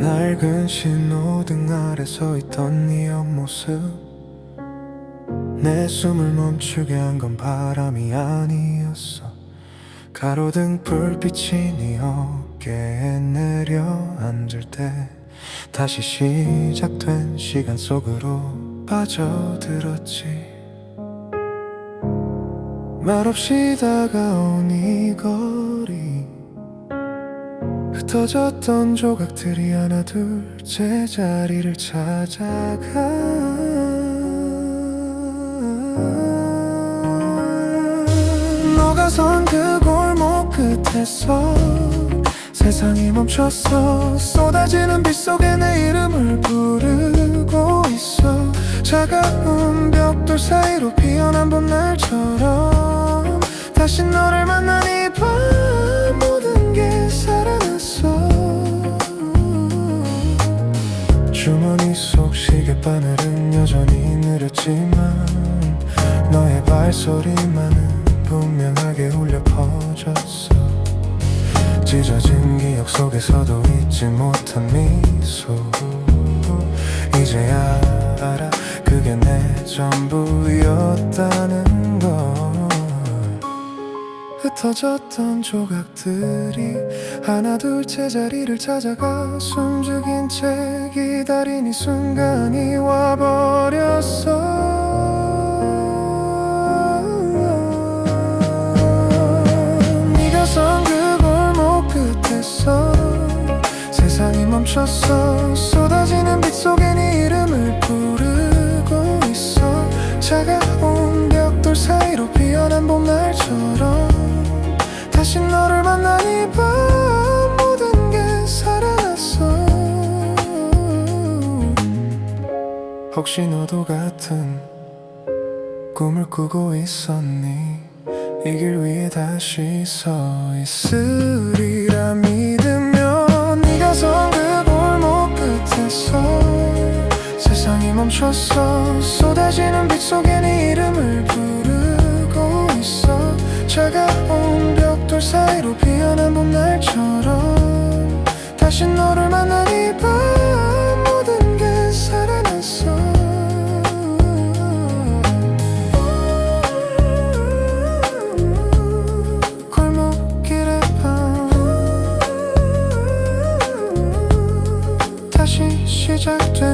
낡은 신호등 아래 서 있던 네 옆모습. 내 숨을 멈추게 한 건 바람이 아니었어. 가로등 불빛이 네 어깨에 내려앉을 때 다시 시작된 시간 속으로 빠져들었지. 말없이 다가온 이 거리 흩어졌던 조각들이 하나 둘 제자리를 찾아가. 녹아선 그 골목 끝에서 세상이 멈췄어. 쏟아지는 빛 속에 내 이름을 부르고 있어. 차가운 벽돌 사이로 피어난 봄날처럼 다시 너를 만난 주머니 속 시계바늘은 여전히 느렸지만 너의 발소리만은 분명하게 울려 퍼졌어. 찢어진 기억 속에서도 잊지 못한 미소. 이제야 알아 그게 내 전부였다는 걸. 흩어졌던 조각들이 하나 둘 제자리를 찾아가 숨죽인 채 기다린 이 순간이 와버렸어. 네가 선 그 골목 끝에서 세상이 멈췄어 혹시 너도 같은 꿈을 꾸고 있었니? 이 길 위에 다시 서 있으리라 믿으며 네가 선그 골목 끝에서 세상이 멈췄어. 쏟아지는 빛 속에 네 이름을 부르고 있어. 차가운 벽돌 사이로 피어난 봄날처럼 다시 너를 이밤 protector